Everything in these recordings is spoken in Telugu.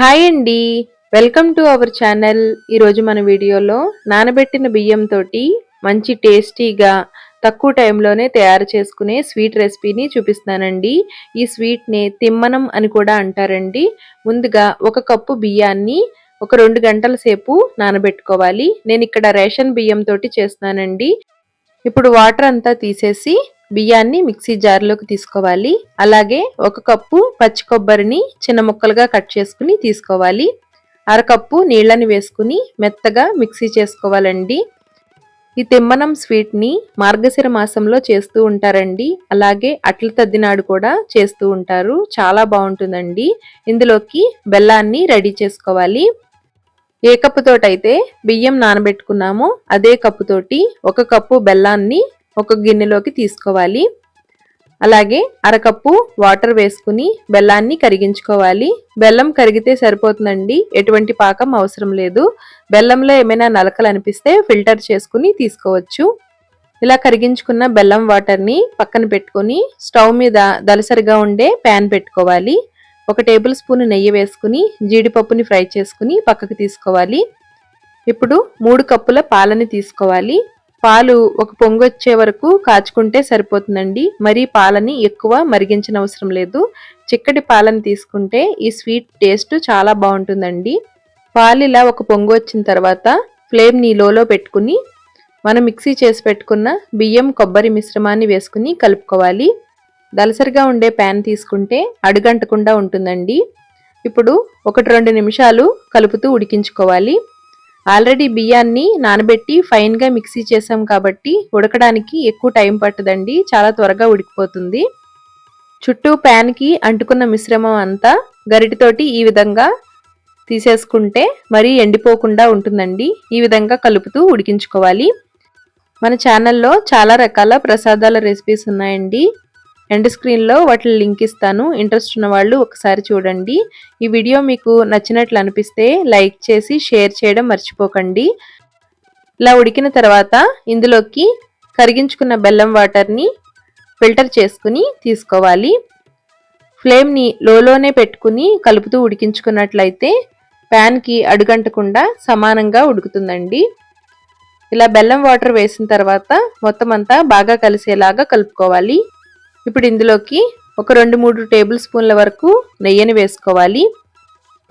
హాయ్ అండి. Welcome to our channel. ఈరోజు మన వీడియోలో నానబెట్టిన బియ్యంతో మంచి టేస్టీగా తక్కువ టైంలోనే తయారు చేసుకునే స్వీట్ రెసిపీని చూపిస్తానండి ఈ స్వీట్ని తిమ్మనం అని కూడా అంటారండి. ముందుగా ఒక కప్పు బియ్యాన్ని ఒక రెండు గంటల సేపు నానబెట్టుకోవాలి. నేను ఇక్కడ రేషన్ బియ్యంతో చేస్తున్నానండి. ఇప్పుడు వాటర్ అంతా తీసేసి బియ్యాన్ని మిక్సీ జార్లోకి తీసుకోవాలి. అలాగే ఒక కప్పు పచ్చి కొబ్బరిని చిన్న ముక్కలుగా కట్ చేసుకుని తీసుకోవాలి. అరకప్పు నీళ్ళని వేసుకుని మెత్తగా మిక్సీ చేసుకోవాలండి. ఈ తిమ్మనం స్వీట్ని మార్గశిర మాసంలో చేస్తూ ఉంటారండి. అలాగే అట్ల తద్దినాడు కూడా చేస్తూ ఉంటారు. చాలా బాగుంటుందండి. ఇందులోకి బెల్లాన్ని రెడీ చేసుకోవాలి. ఏ కప్పుతోటైతే బియ్యం నానబెట్టుకున్నామో అదే కప్పుతోటి ఒక కప్పు బెల్లాన్ని ఒక గిన్నెలోకి తీసుకోవాలి. అలాగే అరకప్పు వాటర్ వేసుకుని బెల్లాన్ని కరిగించుకోవాలి. బెల్లం కరిగితే సరిపోతుందండి ఎటువంటి పాకం అవసరం లేదు. బెల్లంలో ఏమైనా నలకలు అనిపిస్తే ఫిల్టర్ చేసుకుని తీసుకోవచ్చు. ఇలా కరిగించుకున్న బెల్లం వాటర్ని పక్కన పెట్టుకొని స్టవ్ మీద దలసరిగా ఉండే ప్యాన్ పెట్టుకోవాలి. ఒక టేబుల్ స్పూన్ నెయ్యి వేసుకుని జీడిపప్పుని ఫ్రై చేసుకుని పక్కకు తీసుకోవాలి. ఇప్పుడు మూడు కప్పుల పాలని తీసుకోవాలి. పాలు ఒక పొంగు వచ్చే వరకు కాచుకుంటే సరిపోతుందండి. మరి పాలని ఎక్కువ మరిగించిన అవసరం లేదు. చిక్కటి పాలని తీసుకుంటే ఈ స్వీట్ టేస్ట్ చాలా బాగుంటుందండి. పాలు ఇలా ఒక పొంగు వచ్చిన తర్వాత ఫ్లేమ్ని లోలో పెట్టుకుని మనం మిక్సీ చేసి పెట్టుకున్న బియ్యం కొబ్బరి మిశ్రమాన్ని వేసుకుని కలుపుకోవాలి. దలసరిగా ఉండే ప్యాన్ తీసుకుంటే అడుగంటకుండా ఉంటుందండి. ఇప్పుడు ఒకటి రెండు నిమిషాలు కలుపుతూ ఉడికించుకోవాలి. ఆల్రెడీ బియ్యాన్ని నానబెట్టి ఫైన్గా మిక్సీ చేసాం కాబట్టి ఉడకడానికి ఎక్కువ టైం పట్టదండి చాలా త్వరగా ఉడికిపోతుంది. చుట్టూ ప్యాన్కి అంటుకున్న మిశ్రమం అంతా గరిటితోటి ఈ విధంగా తీసేసుకుంటే మరీ ఎండిపోకుండా ఉంటుందండి. ఈ విధంగా కలుపుతూ ఉడికించుకోవాలి. మన ఛానల్లో చాలా రకాల ప్రసాదాల రెసిపీస్ ఉన్నాయండి. ఎండ్ స్క్రీన్లో వాటి లింక్ ఇస్తాను. ఇంట్రెస్ట్ ఉన్న వాళ్ళు ఒకసారి చూడండి. ఈ వీడియో మీకు నచ్చినట్లు అనిపిస్తే లైక్ చేసి షేర్ చేయడం మర్చిపోకండి. ఇలా ఉడికిన తర్వాత ఇందులోకి కరిగించుకున్న బెల్లం వాటర్ని ఫిల్టర్ చేసుకుని తీసుకోవాలి. ఫ్లేమ్ని లోలోనే పెట్టుకుని కలుపుతూ ఉడికించుకున్నట్లయితే ప్యాన్కి అడుగంటకుండా సమానంగా ఉడుకుతుందండి. ఇలా బెల్లం వాటర్ వేసిన తర్వాత మొత్తం అంతా బాగా కలిసేలాగా కలుపుకోవాలి. ఇప్పుడు ఇందులోకి ఒక రెండు మూడు టేబుల్ స్పూన్ల వరకు నెయ్యిని వేసుకోవాలి.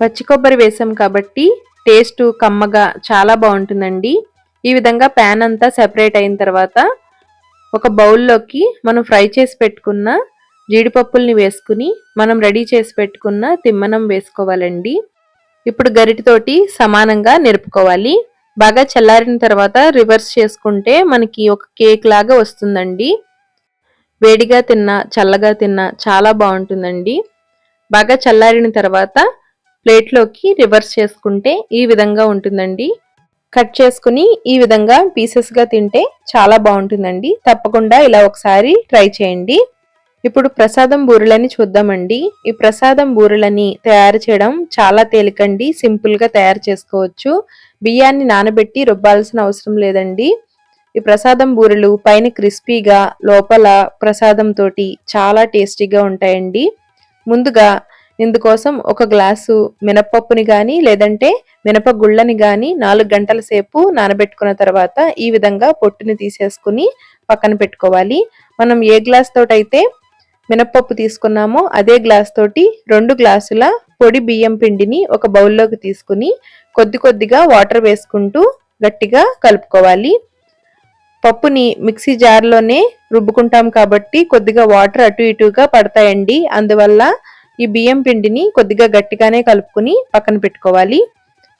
పచ్చి కొబ్బరి వేసాం కాబట్టి టేస్ట్ కమ్మగా చాలా బాగుంటుందండి. ఈ విధంగా ప్యాన్ అంతా సెపరేట్ అయిన తర్వాత ఒక బౌల్లోకి మనం ఫ్రై చేసి పెట్టుకున్న జీడిపప్పుల్ని వేసుకుని మనం రెడీ చేసి పెట్టుకున్న తిమ్మనం వేసుకోవాలండి. ఇప్పుడు గరిటితోటి సమానంగా నిరుపుకోవాలి బాగా చల్లారిన తర్వాత రివర్స్ చేసుకుంటే మనకి ఒక కేక్ లాగా వస్తుందండి. వేడిగా తిన్నా చల్లగా తిన్నా చాలా బాగుంటుందండి. బాగా చల్లారిన తర్వాత ప్లేట్లోకి రివర్స్ చేసుకుంటే ఈ విధంగా ఉంటుందండి. కట్ చేసుకుని ఈ విధంగా పీసెస్గా తింటే చాలా బాగుంటుందండి. తప్పకుండా ఇలా ఒకసారి ట్రై చేయండి. ఇప్పుడు ప్రసాదం బూరెలని చూద్దామండి. ఈ ప్రసాదం బూరెలని తయారు చేయడం చాలా తేలికండి. సింపుల్గా తయారు చేసుకోవచ్చు. బియ్యాన్ని నానబెట్టి రుబ్బాల్సిన అవసరం లేదండి. ఈ ప్రసాదం బూరెలు పైన క్రిస్పీగా లోపల ప్రసాదం తోటి చాలా టేస్టీగా ఉంటాయండి. ముందుగా ఇందుకోసం ఒక గ్లాసు మినపప్పుని కానీ లేదంటే మినప గుళ్ళని కానీ నాలుగు గంటల సేపు నానబెట్టుకున్న తర్వాత ఈ విధంగా పొట్టుని తీసేసుకుని పక్కన పెట్టుకోవాలి. మనం ఏ గ్లాస్ తోటైతే మినపప్పు తీసుకున్నామో అదే గ్లాస్ తోటి రెండు గ్లాసుల పొడి బియ్యం పిండిని ఒక బౌల్లోకి తీసుకుని కొద్ది కొద్దిగా వాటర్ వేసుకుంటూ గట్టిగా కలుపుకోవాలి. పప్పుని మిక్సీ జార్లోనే రుబ్బుకుంటాం కాబట్టి కొద్దిగా వాటర్ అటు ఇటుగా పడతాయండి. అందువల్ల ఈ బియ్యం పిండిని కొద్దిగా గట్టిగానే కలుపుకుని పక్కన పెట్టుకోవాలి.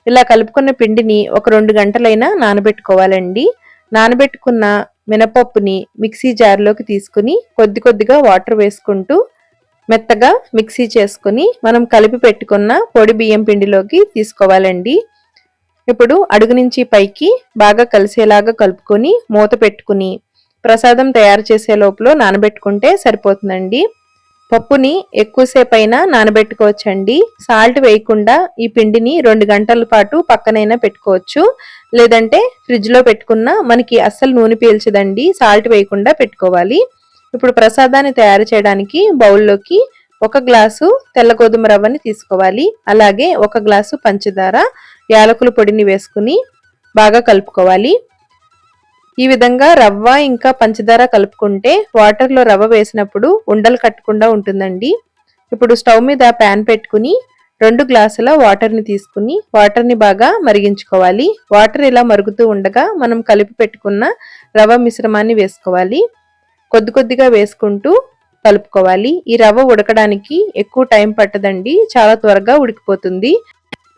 ఇలా కలుపుకున్న పిండిని ఒక రెండు గంటలైనా నానబెట్టుకోవాలండి. నానబెట్టుకున్న మినపప్పుని మిక్సీ జార్లోకి తీసుకుని కొద్ది కొద్దిగా వాటర్ వేసుకుంటూ మెత్తగా మిక్సీ చేసుకుని మనం కలిపి పెట్టుకున్న పొడి బియ్యం పిండిలోకి తీసుకోవాలండి. ఇప్పుడు అడుగు నుంచి పైకి బాగా కలిసేలాగా కలుపుకొని మూత పెట్టుకుని ప్రసాదం తయారు చేసే లోపల నానబెట్టుకుంటే సరిపోతుందండి. పప్పుని ఎక్కువసేపు అయినా నానబెట్టుకోవచ్చండి. సాల్ట్ వేయకుండా ఈ పిండిని రెండు గంటల పాటు పక్కనైనా పెట్టుకోవచ్చు. లేదంటే ఫ్రిడ్జ్లో పెట్టుకున్న మనకి అస్సలు నూనె పీల్చదండి. సాల్ట్ వేయకుండా పెట్టుకోవాలి. ఇప్పుడు ప్రసాదాన్ని తయారు చేయడానికి బౌల్లోకి ఒక గ్లాసు తెల్ల గోధుమ రవ్వని తీసుకోవాలి. అలాగే ఒక గ్లాసు పంచదార యాలకుల పొడిని వేసుకుని బాగా కలుపుకోవాలి. ఈ విధంగా రవ్వ ఇంకా పంచదార కలుపుకుంటే వాటర్లో రవ్వ వేసినప్పుడు ఉండలు కట్టకుండా ఉంటుందండి. ఇప్పుడు స్టవ్ మీద ప్యాన్ పెట్టుకుని రెండు గ్లాసుల వాటర్ని తీసుకుని వాటర్ని బాగా మరిగించుకోవాలి. వాటర్ ఇలా మరుగుతూ ఉండగా మనం కలిపి పెట్టుకున్న రవ్వ మిశ్రమాన్ని వేసుకోవాలి. కొద్ది కొద్దిగా వేసుకుంటూ కలుపుకోవాలి. ఈ రవ్వ ఉడకడానికి ఎక్కువ టైం పట్టదండి. చాలా త్వరగా ఉడికిపోతుంది.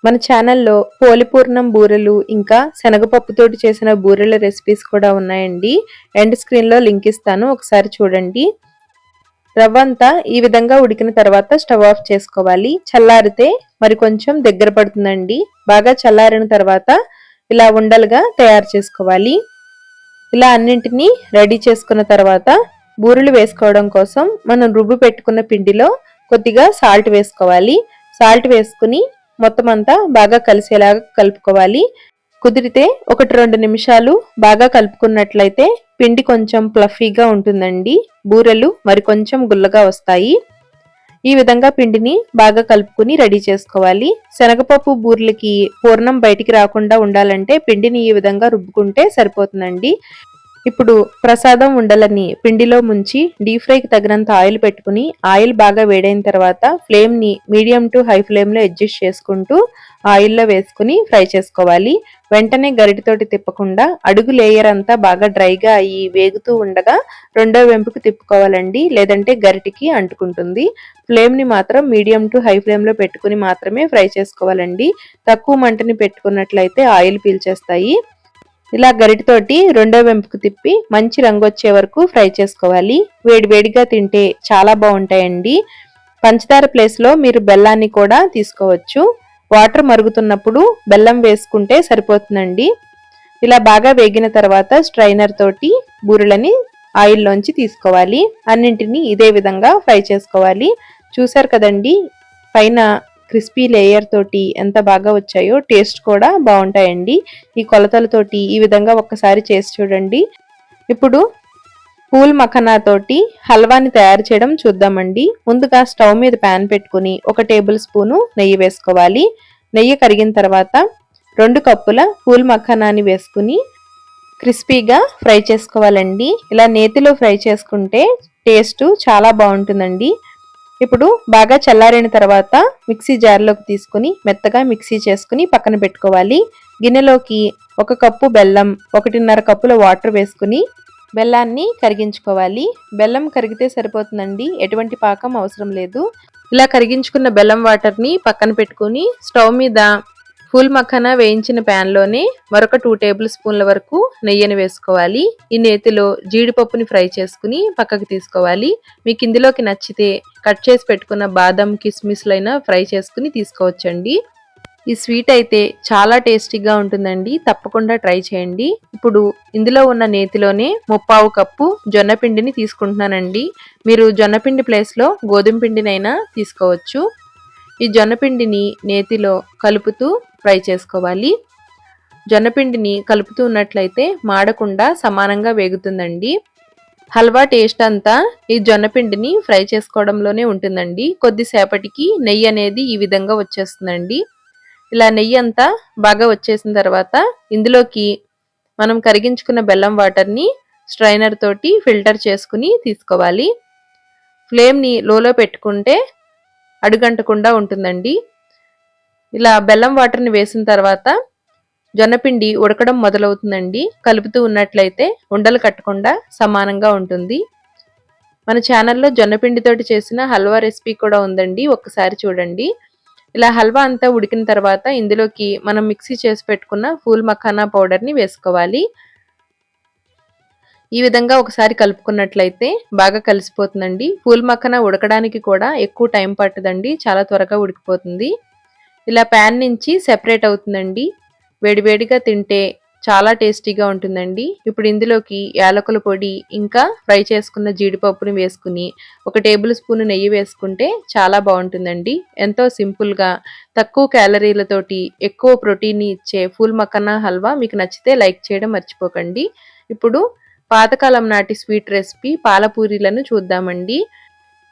మన ఛానల్లో పోలిపూర్ణం బూరెలు ఇంకా శనగపప్పుతోటి చేసిన బూరెల రెసిపీస్ కూడా ఉన్నాయండి. ఎండ్ స్క్రీన్లో లింక్ ఇస్తాను ఒకసారి చూడండి. రవ్వ అంతా ఈ విధంగా ఉడికిన తర్వాత స్టవ్ ఆఫ్ చేసుకోవాలి. చల్లారితే మరి కొంచెం దగ్గర పడుతుందండి. బాగా చల్లారిన తర్వాత ఇలా ఉండలుగా తయారు చేసుకోవాలి. ఇలా అన్నింటినీ రెడీ చేసుకున్న తర్వాత బూరెలు వేసుకోవడం కోసం మనం రుబ్బు పెట్టుకున్న పిండిలో కొద్దిగా సాల్ట్ వేసుకోవాలి. సాల్ట్ వేసుకుని మొత్తం అంతా బాగా కలిసేలాగా కలుపుకోవాలి. కుదిరితే ఒకటి రెండు నిమిషాలు బాగా కలుపుకున్నట్లయితే పిండి కొంచెం ప్లఫీగా ఉంటుందండి. బూరెలు మరి కొంచెం గుల్లగా వస్తాయి. ఈ విధంగా పిండిని బాగా కలుపుకుని రెడీ చేసుకోవాలి. శనగపప్పు బూరెలకి పూర్ణం బయటికి రాకుండా ఉండాలంటే పిండిని ఈ విధంగా రుబ్బుకుంటే సరిపోతుందండి. ఇప్పుడు ప్రసాదం ఉండలని పిండిలో ముంచి డీప్ ఫ్రైకి తగినంత ఆయిల్ పెట్టుకుని ఆయిల్ బాగా వేడైన తర్వాత ఫ్లేమ్ని మీడియం టు హై ఫ్లేమ్లో అడ్జస్ట్ చేసుకుంటూ ఆయిల్లో వేసుకుని ఫ్రై చేసుకోవాలి. వెంటనే గరిటితోటి తిప్పకుండా అడుగు లేయర్ అంతా బాగా డ్రైగా అయ్యి వేగుతూ ఉండగా రెండో వెంపుకు తిప్పుకోవాలండి. లేదంటే గరిటికి అంటుకుంటుంది. ఫ్లేమ్ని మాత్రం మీడియం టు హై ఫ్లేమ్లో పెట్టుకుని మాత్రమే ఫ్రై చేసుకోవాలండి. తక్కువ మంటని పెట్టుకున్నట్లయితే ఆయిల్ పీల్చేస్తాయి. ఇలా గరిటితోటి రెండో వెంపుకు తిప్పి మంచి రంగు వచ్చే వరకు ఫ్రై చేసుకోవాలి. వేడి వేడిగా తింటే చాలా బాగుంటాయండి. పంచదార ప్లేస్లో మీరు బెల్లాన్ని కూడా తీసుకోవచ్చు. వాటర్ మరుగుతున్నప్పుడు బెల్లం వేసుకుంటే సరిపోతుందండి. ఇలా బాగా వేగిన తర్వాత స్ట్రైనర్ తోటి బూరెలని ఆయిల్లోంచి తీసుకోవాలి. అన్నింటినీ ఇదే విధంగా ఫ్రై చేసుకోవాలి. చూసారు కదండి? పైన క్రిస్పీ లేయర్ తోటి ఎంత బాగా వచ్చాయో టేస్ట్ కూడా బాగుంటాయండి. ఈ కొలతలతోటి ఈ విధంగా ఒక్కసారి చేసి చూడండి. ఇప్పుడు పూల్ మఖనా తోటి హల్వాని తయారు చేయడం చూద్దామండి. ముందుగా స్టవ్ మీద ప్యాన్ పెట్టుకుని ఒక టేబుల్ స్పూను నెయ్యి వేసుకోవాలి. నెయ్యి కరిగిన తర్వాత రెండు కప్పుల పూల్ మఖనాని వేసుకుని క్రిస్పీగా ఫ్రై చేసుకోవాలండి. ఇలా నేతిలో ఫ్రై చేసుకుంటే టేస్ట్ చాలా బాగుంటుందండి. ఇప్పుడు బాగా చల్లారిన తర్వాత మిక్సీ జార్లోకి తీసుకుని మెత్తగా మిక్సీ చేసుకుని పక్కన పెట్టుకోవాలి. గిన్నెలోకి ఒక కప్పు బెల్లం ఒకటిన్నర కప్పుల వాటర్ వేసుకుని బెల్లాన్ని కరిగించుకోవాలి. బెల్లం కరిగితే సరిపోతుందండి ఎటువంటి పాకం అవసరం లేదు. ఇలా కరిగించుకున్న బెల్లం వాటర్ని పక్కన పెట్టుకుని స్టవ్ మీద ఫుల్ మఖానా వేయించిన ప్యాన్లోనే మరొక టూ టేబుల్ స్పూన్ల వరకు నెయ్యిని వేసుకోవాలి. ఈ నేతిలో జీడిపప్పుని ఫ్రై చేసుకుని పక్కకు తీసుకోవాలి. మీకు ఇందులోకి నచ్చితే కట్ చేసి పెట్టుకున్న బాదం కిస్మిస్లైనా ఫ్రై చేసుకుని తీసుకోవచ్చండి. ఈ స్వీట్ అయితే చాలా టేస్టీగా ఉంటుందండి. తప్పకుండా ట్రై చేయండి. ఇప్పుడు ఇందులో ఉన్న నేతిలోనే ముప్పావు కప్పు జొన్నపిండిని తీసుకుంటున్నానండి. మీరు జొన్నపిండి ప్లేస్లో గోధుమ పిండినైనా తీసుకోవచ్చు. ఈ జొన్న పిండిని నేతిలో కలుపుతూ ఫ్రై చేసుకోవాలి. జొన్నపిండిని కలుపుతూ ఉన్నట్లయితే మాడకుండా సమానంగా వేగుతుందండి. హల్వా టేస్ట్ అంతా ఈ జొన్నపిండిని ఫ్రై చేసుకోవడంలోనే ఉంటుందండి. కొద్దిసేపటికి నెయ్యి అనేది ఈ విధంగా వచ్చేస్తుందండి. ఇలా నెయ్యి అంతా బాగా వచ్చేసిన తర్వాత ఇందులోకి మనం కరిగించుకున్న బెల్లం వాటర్ని స్ట్రైనర్ తోటి ఫిల్టర్ చేసుకుని తీసుకోవాలి. ఫ్లేమ్ని లోలో పెట్టుకుంటే అడుగంటకుండా ఉంటుందండి. ఇలా బెల్లం వాటర్ని వేసిన తర్వాత జొన్నపిండి ఉడకడం మొదలవుతుందండి. కలుపుతూ ఉన్నట్లయితే ఉండలు కట్టకుండా సమానంగా ఉంటుంది. మన ఛానల్లో జొన్నపిండితోటి చేసిన హల్వా రెసిపీ కూడా ఉందండి. ఒక్కసారి చూడండి. ఇలా హల్వా అంతా ఉడికిన తర్వాత ఇందులోకి మనం మిక్సీ చేసి పెట్టుకున్న ఫూల్ మఖానా పౌడర్ని వేసుకోవాలి. ఈ విధంగా ఒకసారి కలుపుకున్నట్లయితే బాగా కలిసిపోతుందండి. పూల మక్కన ఉడకడానికి కూడా ఎక్కువ టైం పట్టదండి. చాలా త్వరగా ఉడికిపోతుంది. ఇలా ప్యాన్ నుంచి సెపరేట్ అవుతుందండి. వేడివేడిగా తింటే చాలా టేస్టీగా ఉంటుందండి. ఇప్పుడు ఇందులోకి యాలకుల పొడి ఇంకా ఫ్రై చేసుకున్న జీడిపప్పుని వేసుకుని ఒక టేబుల్ స్పూన్ నెయ్యి వేసుకుంటే చాలా బాగుంటుందండి. ఎంతో సింపుల్గా తక్కువ క్యాలరీలతోటి ఎక్కువ ప్రోటీన్ ఇచ్చే ఫుల్ మక్కన హల్వా మీకు నచ్చితే లైక్ చేయడం మర్చిపోకండి. ఇప్పుడు పాతకాలం నాటి స్వీట్ రెసిపీ పాలపూరీలను చూద్దామండి.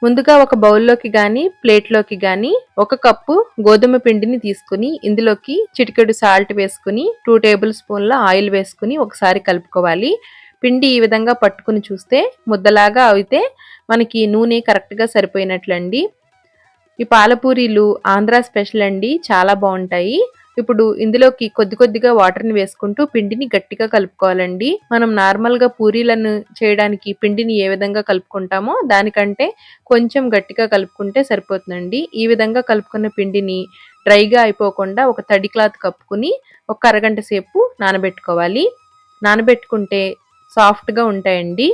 ముందుగా ఒక బౌల్లోకి కానీ ప్లేట్లోకి కానీ ఒక కప్పు గోధుమ పిండిని తీసుకుని ఇందులోకి చిటికెడు సాల్ట్ వేసుకుని టూ టేబుల్ స్పూన్ల ఆయిల్ వేసుకుని ఒకసారి కలుపుకోవాలి. పిండి ఈ విధంగా పట్టుకుని చూస్తే ముద్దలాగా అయితే మనకి నూనె కరెక్ట్గా సరిపోయినట్లండి. ఈ పాలపూరీలు ఆంధ్ర స్పెషల్ అండి చాలా బాగుంటాయి. ఇప్పుడు ఇందులోకి కొద్ది కొద్దిగా వాటర్ని వేసుకుంటూ పిండిని గట్టిగా కలుపుకోవాలండి. మనం నార్మల్గా పూరీలను చేయడానికి పిండిని ఏ విధంగా కలుపుకుంటామో దానికంటే కొంచెం గట్టిగా కలుపుకుంటే సరిపోతుందండి. ఈ విధంగా కలుపుకున్న పిండిని డ్రైగా అయిపోకుండా ఒక తడి క్లాత్ కప్పుకుని ఒక అరగంట సేపు నానబెట్టుకోవాలి. నానబెట్టుకుంటే సాఫ్ట్గా ఉంటాయండి.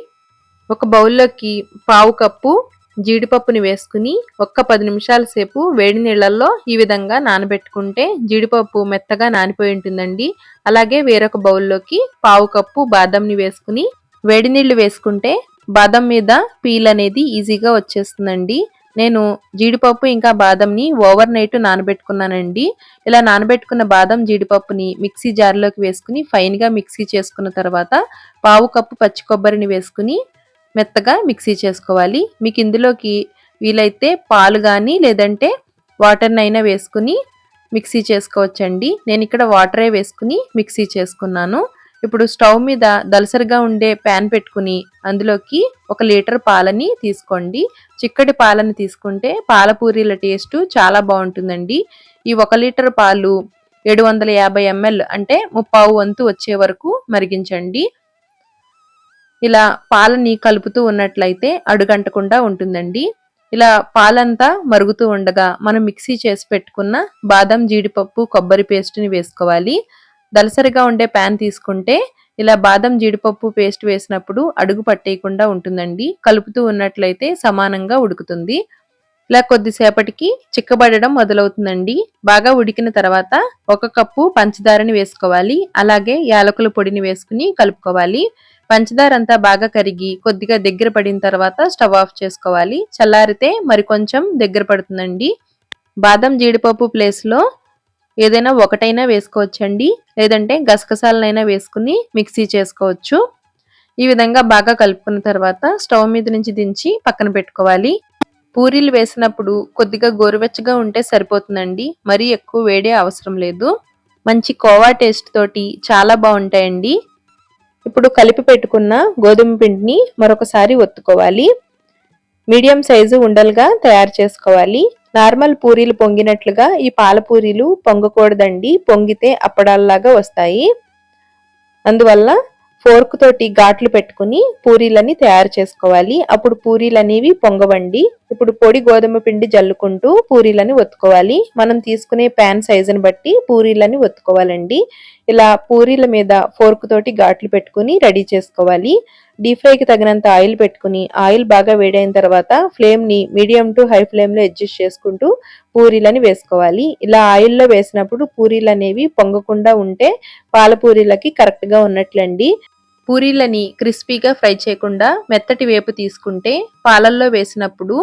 ఒక బౌల్లోకి పావు కప్పు జీడిపప్పుని వేసుకుని ఒక్క పది నిమిషాల సేపు వేడి నీళ్ళల్లో ఈ విధంగా నానబెట్టుకుంటే జీడిపప్పు మెత్తగా నానిపోయి ఉంటుందండి. అలాగే వేరొక బౌల్లోకి పావు కప్పు బాదంని వేసుకుని వేడి నీళ్ళు వేసుకుంటే బాదం మీద పీల్ అనేది ఈజీగా వచ్చేస్తుందండి. నేను జీడిపప్పు ఇంకా బాదంని ఓవర్ నైట్ నానబెట్టుకున్నానండి. ఇలా నానబెట్టుకున్న బాదం జీడిపప్పుని మిక్సీ జార్లోకి వేసుకుని ఫైన్గా మిక్సీ చేసుకున్న తర్వాత పావు కప్పు పచ్చి కొబ్బరిని వేసుకుని మెత్తగా మిక్సీ చేసుకోవాలి. మీకు ఇందులోకి వీలైతే పాలు కానీ లేదంటే వాటర్నైనా వేసుకుని మిక్సీ చేసుకోవచ్చండి. నేను ఇక్కడ వాటరే వేసుకుని మిక్సీ చేసుకున్నాను. ఇప్పుడు స్టవ్ మీద దలసరిగా ఉండే ప్యాన్ పెట్టుకుని అందులోకి ఒక లీటర్ పాలని తీసుకోండి. చిక్కటి పాలని తీసుకుంటే పాలపూరీల టేస్ట్ చాలా బాగుంటుందండి. ఈ ఒక లీటర్ పాలు ఏడు వందల యాభై ఎంఎల్ అంటే ముప్పావు వంతు వచ్చే వరకు మరిగించండి. ఇలా పాలని కలుపుతూ ఉన్నట్లయితే అడుగంటకుండా ఉంటుందండి. ఇలా పాలంతా మరుగుతూ ఉండగా మనం మిక్సీ చేసి పెట్టుకున్న బాదం జీడిపప్పు కొబ్బరి పేస్ట్ని వేసుకోవాలి. దలసరిగా ఉండే ప్యాన్ తీసుకుంటే ఇలా బాదం జీడిపప్పు పేస్ట్ వేసినప్పుడు అడుగు పట్టేయకుండా ఉంటుందండి. కలుపుతూ ఉన్నట్లయితే సమానంగా ఉడుకుతుంది. ఇలా కొద్దిసేపటికి చిక్కబడడం మొదలవుతుందండి. బాగా ఉడికిన తర్వాత ఒక కప్పు పంచదారని వేసుకోవాలి. అలాగే యాలకుల పొడిని వేసుకుని కలుపుకోవాలి. పంచదార అంతా బాగా కరిగి కొద్దిగా దగ్గర పడిన తర్వాత స్టవ్ ఆఫ్ చేసుకోవాలి. చల్లారితే మరి కొంచెం దగ్గర పడుతుందండి. బాదం జీడిపప్పు ప్లేస్లో ఏదైనా ఒకటైనా వేసుకోవచ్చండి. లేదంటే గసగసాలనైనా వేసుకుని మిక్సీ చేసుకోవచ్చు. ఈ విధంగా బాగా కలుపుకున్న తర్వాత స్టవ్ మీద నుంచి దించి పక్కన పెట్టుకోవాలి. పూరీలు వేసినప్పుడు కొద్దిగా గోరువెచ్చగా ఉంటే సరిపోతుందండి. మరీ ఎక్కువ వేడే అవసరం లేదు. మంచి కోవా టేస్ట్ తోటి చాలా బాగుంటాయండి. ఇప్పుడు కలిపి పెట్టుకున్న గోధుమ పిండిని మరొకసారి ఒత్తుకోవాలి. మీడియం సైజు ఉండలుగా తయారు చేసుకోవాలి. నార్మల్ పూరీలు పొంగినట్లుగా ఈ పాల పూరీలు పొంగకూడదండి. పొంగితే అప్పడాల్లాగా వస్తాయి. అందువల్ల ఫోర్క్ తోటి ఘాట్లు పెట్టుకుని పూరీలని తయారు చేసుకోవాలి. అప్పుడు పూరీలు అనేవి పొంగవండి. ఇప్పుడు పొడి గోధుమ పిండి జల్లుకుంటూ పూరీలని ఒత్తుకోవాలి. మనం తీసుకునే ప్యాన్ సైజుని బట్టి పూరీలని ఒత్తుకోవాలండి. ఇలా పూరీల మీద ఫోర్క్ తోటి ఘాట్లు పెట్టుకుని రెడీ చేసుకోవాలి. డీప్ ఫ్రైకి తగినంత ఆయిల్ పెట్టుకుని ఆయిల్ బాగా వేడైన తర్వాత ఫ్లేమ్ని మీడియం టు హై ఫ్లేమ్లో అడ్జస్ట్ చేసుకుంటూ పూరీలని వేసుకోవాలి. ఇలా ఆయిల్లో వేసినప్పుడు పూరీలు అనేవి పొంగకుండా ఉంటే పాల పూరీలకి కరెక్ట్గా ఉన్నట్లండి. పూరీలని క్రిస్పీగా ఫ్రై చేయకుండా మెత్తటి వేపు తీసుకుంటే పాలల్లో వేసినప్పుడు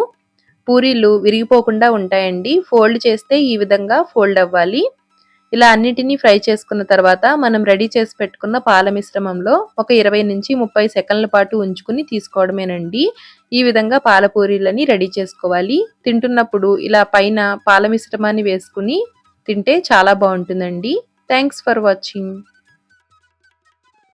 పూరీలు విరిగిపోకుండా ఉంటాయండి. ఫోల్డ్ చేస్తే ఈ విధంగా ఫోల్డ్ అవ్వాలి. ఇలా అన్నిటినీ ఫ్రై చేసుకున్న తర్వాత మనం రెడీ చేసి పెట్టుకున్న పాల మిశ్రమంలో ఒక ఇరవై నుంచి ముప్పై సెకండ్ల పాటు ఉంచుకుని తీసుకోవడమేనండి. ఈ విధంగా పాల పూరీలని రెడీ చేసుకోవాలి. తింటున్నప్పుడు ఇలా పైన పాల మిశ్రమాన్ని వేసుకుని తింటే చాలా బాగుంటుందండి. Thanks for watching.